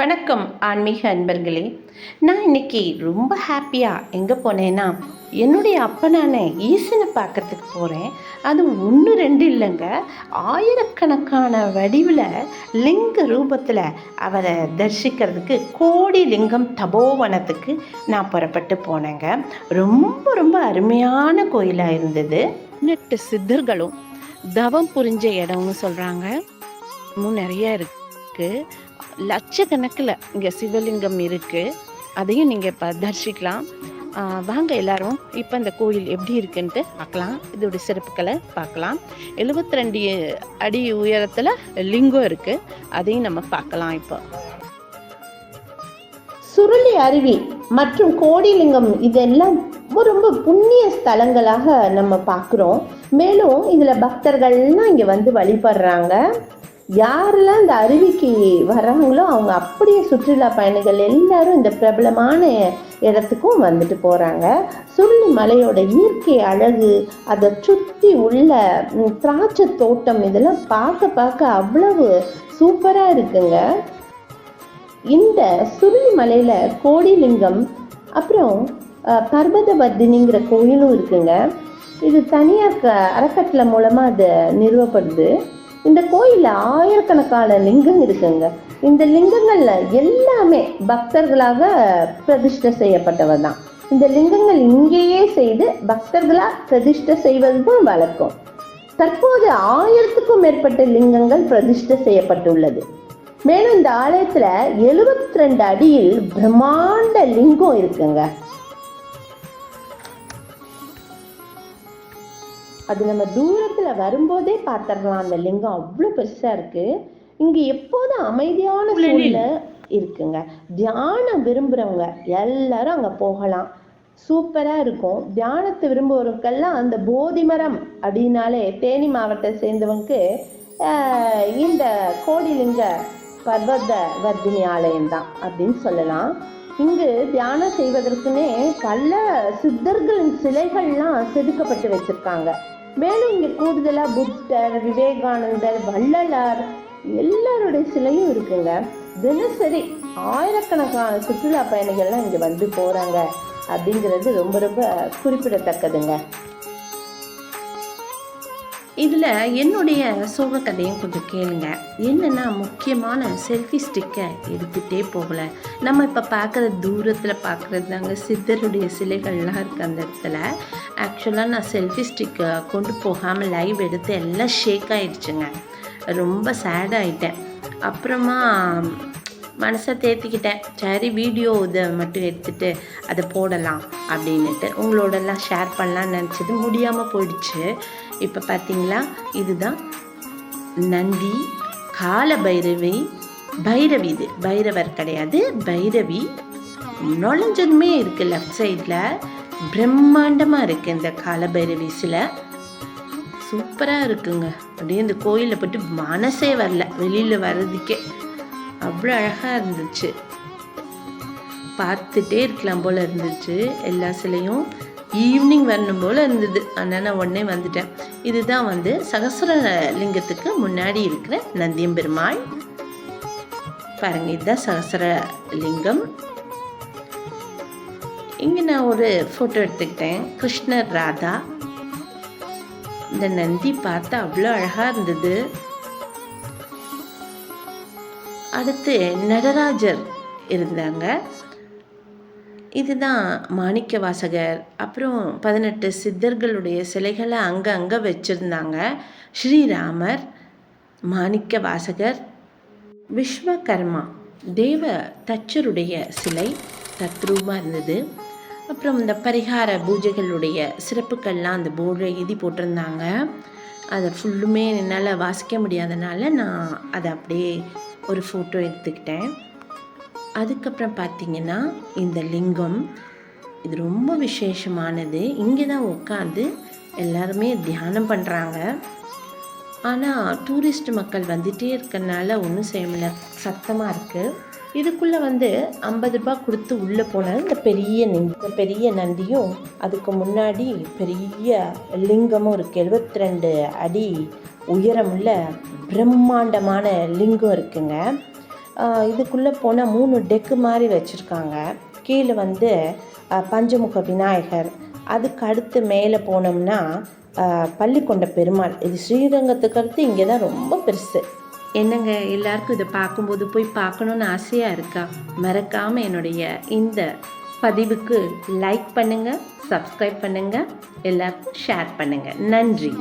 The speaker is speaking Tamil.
வணக்கம் ஆன்மீக அன்பர்களே. நான் இன்னைக்கு ரொம்ப ஹாப்பியாக எங்கே போனேன்னா என்னுடைய அப்பனான ஈசனை பார்க்கறதுக்கு போகிறேன் அது ஒன்று ரெண்டு இல்லைங்க. ஆயிரக்கணக்கான வடிவில் லிங்க ரூபத்தில் அவரை தரிசிக்கிறதுக்கு கோடி லிங்கம் தபோவனத்துக்கு நான் புறப்பட்டு போனேங்க. ரொம்ப ரொம்ப அருமையான கோயிலாக இருந்தது. நெட்டு சித்தர்களும் தவம் புரிஞ்ச இடம்னு சொல்கிறாங்க இன்னும் நிறைய இருக்குது லட்சக்கணக்கில் இங்கே சிவலிங்கம் இருக்குது அதையும் நீங்கள் இப்போ தரிசிக்கலாம். வாங்க எல்லாரும் இப்போ இந்த கோயில் எப்படி இருக்குன்ட்டு பார்க்கலாம். இதோட சிறப்புகளை பார்க்கலாம். 72 ரெண்டு அடி உயரத்தில் லிங்கம் இருக்குது அதையும் நம்ம பார்க்கலாம் இப்போ. சுருளி அருவி மற்றும் கோடிலிங்கம் இதெல்லாம் ரொம்ப ரொம்ப புண்ணிய ஸ்தலங்களாக நம்ம பார்க்குறோம். மேலும் இதில் பக்தர்கள்லாம் இங்கே வந்து வழிபடுறாங்க. யாரெல்லாம் இந்த அருவிக்கு வர்றாங்களோ அவங்க அப்படியே சுற்றுலா பயணிகள் எல்லாரும் இந்த பிரபலமான இடத்துக்கும் வந்துட்டு போகிறாங்க சுருளி மலையோட இயற்கை அழகு அதை சுற்றி உள்ள திராட்சை தோட்டம் இதெல்லாம் பார்க்க பார்க்க அவ்வளவு சூப்பராக இருக்குங்க. இந்த சுருளி மலையில் கோடிலிங்கம் அப்புறம் பர்வதவர்தினிங்கிற கோயிலும் இருக்குங்க. இது தனியார் க அறக்கட்டளை மூலமாக அது நிறுவப்படுது. இந்த கோயிலில் ஆயிரக்கணக்கான லிங்கம் இருக்குங்க. இந்த லிங்கங்களில் எல்லாமே பக்தர்களாக பிரதிஷ்டை செய்யப்பட்டவர் தான். இந்த லிங்கங்கள் இங்கேயே செய்து பக்தர்களாக பிரதிஷ்டை செய்வது தான் வழக்கம். தற்போது ஆயிரத்துக்கும் மேற்பட்ட லிங்கங்கள் பிரதிஷ்டை செய்யப்பட்டுள்ளது. மேலும் இந்த ஆலயத்தில் எழுபத்தி ரெண்டு அடியில் பிரம்மாண்ட லிங்கம் இருக்குங்க. அது நம்ம தூரத்துல வரும்போதே பார்த்துடலாம். அந்த லிங்கம் அவ்வளோ பெருசா இருக்கு. இங்க எப்போதும் அமைதியான சூழ்நிலை இருக்குங்க. தியானம் விரும்புறவங்க எல்லாரும் அங்க போகலாம். சூப்பரா இருக்கும். தியானத்தை விரும்புறவருக்கெல்லாம் அந்த போதி மரம் அப்படின்னாலே தேனி மாவட்டத்தை சேர்ந்தவங்களுக்கு ஆஹ், இந்த கோடிலிங்க பர்வத வர்தினி ஆலயம் தான் அப்படின்னு சொல்லலாம். இங்கு தியானம் செய்வதற்குனே பல சித்தர்களின் சிலைகள்லாம் செதுக்கப்பட்டு வச்சிருக்காங்க. மேலும் இங்க கூடுதலா புத்தர் விவேகானந்தர் வள்ளலார் எல்லாருடைய சிலையும் இருக்குங்க. தினசரி ஆயிரக்கணக்கான சுற்றுலா பயணிகள்லாம் இங்க வந்து போறாங்க. அப்படிங்கிறது ரொம்ப ரொம்ப குறிப்பிடத்தக்கதுங்க. இதில் என்னுடைய சோக கதையும் கொஞ்சம் கேளுங்க. என்னென்னா முக்கியமான செல்ஃபி ஸ்டிக்கை எடுத்துகிட்டே போகல. நம்ம இப்போ பார்க்குற தூரத்தில் பார்க்குறது தாங்க சித்தருடைய சிலைகள்லாம் இருக்குது அந்த இடத்துல. ஆக்சுவலாக நான் செல்ஃபி ஸ்டிக்கை கொண்டு போகாமல் லைவ் எடுத்து எல்லாம் ஷேக் ஆகிடுச்சுங்க ரொம்ப சேட் ஆயிட்டேன். அப்புறமா மனசை தேத்திக்கிட்டேன். சரி வீடியோ இதை மட்டும் எடுத்துகிட்டு அதை போடலாம் அப்படின்னுட்டு உங்களோடலாம் ஷேர் பண்ணலான்னு நினச்சது முடியாமல் போயிடுச்சு. இப்போ பார்த்தீங்களா இதுதான் நந்தி கால பைரவி பைரவி இது. பைரவர் கிடையாது பைரவி. நுழைஞ்சதுமே இருக்கு லெஃப்ட் சைடில் பிரம்மாண்டமாக இருக்குது இந்த கால பைரவி சிலை. சூப்பராக இருக்குங்க. அப்படியே இந்த கோயிலில் போயிட்டு மனசே வரல வெளியில் வர்றதுக்கே. அவ்வளோ அழகாக இருந்துச்சு. பார்த்துட்டே இருக்கலாம் போல் இருந்துச்சு எல்லா சிலையும். ஈவினிங் வரணும் போல் இருந்தது. ஆனால் நான் உடனே வந்துட்டேன். இதுதான் வந்து சகசர லிங்கத்துக்கு முன்னாடி இருக்கிற நந்தியம் பெருமாள் பாருங்க இதுதான் சகசர லிங்கம். இங்கே நான் ஒரு ஃபோட்டோ எடுத்துக்கிட்டேன். கிருஷ்ணர் ராதா. இந்த நந்தி பார்த்தா அவ்வளோ அழகாக இருந்தது. அடுத்து நடராஜர் இருந்தாங்க. இதுதான் மாணிக்க வாசகர். அப்புறம் பதினெட்டு சித்தர்களுடைய சிலைகளை அங்கே அங்கே வச்சுருந்தாங்க. ஸ்ரீராமர் மாணிக்க வாசகர் விஸ்வகர்மா. தேவ தச்சருடைய சிலை தத்ரூபமாக இருந்தது. அப்புறம் இந்த பரிகார பூஜைகளுடைய சிறப்புக்கள்லாம் அந்த போர்டில் எழுதி போட்டிருந்தாங்க. அதை ஃபுல்லுமே என்னால் வாசிக்க முடியாதனால நான் அதை அப்படியே ஒரு ஃபோட்டோ எடுத்துக்கிட்டேன். அதுக்கப்புறம் பார்த்தீங்கன்னா இந்த லிங்கம் இது ரொம்ப விசேஷமானது. இங்கே தான் உட்காந்து எல்லாருமே தியானம் பண்ணுறாங்க ஆனால் டூரிஸ்ட் மக்கள் வந்துட்டே இருக்கிறனால ஒன்றும் செய்ய முடியல. சத்தமாக இருக்குது இதுக்குள்ளே வந்து ஐம்பது ரூபாய் கொடுத்து உள்ளே போனால் இந்த பெரிய நந்தி பெரிய நந்தியும் அதுக்கு முன்னாடி பெரிய லிங்கமும் இருக்குது எழுபத்தி ரெண்டு அடி உயரமுள்ள பிரம்மாண்டமான லிங்கம் இருக்குங்க. இதுக்குள்ளே போனால் மூணு டெக்கு மாதிரி வச்சுருக்காங்க. கீழே வந்து பஞ்சமுக விநாயகர். அதுக்கு அடுத்து மேலே போனோம்னா பள்ளிக்கொண்ட பெருமாள். இது ஸ்ரீரங்கத்துக்கு அடுத்து இங்கே தான் ரொம்ப பெருசு. என்னங்க எல்லாருக்கும் இதை பார்க்கும்போது போய் பார்க்கணுன்னு ஆசையாக இருக்கா? மறக்காமல் என்னுடைய இந்த பதிவுக்கு லைக் பண்ணுங்கள் சப்ஸ்கிரைப் பண்ணுங்கள் எல்லாருக்கும் ஷேர் பண்ணுங்கள் நன்றி.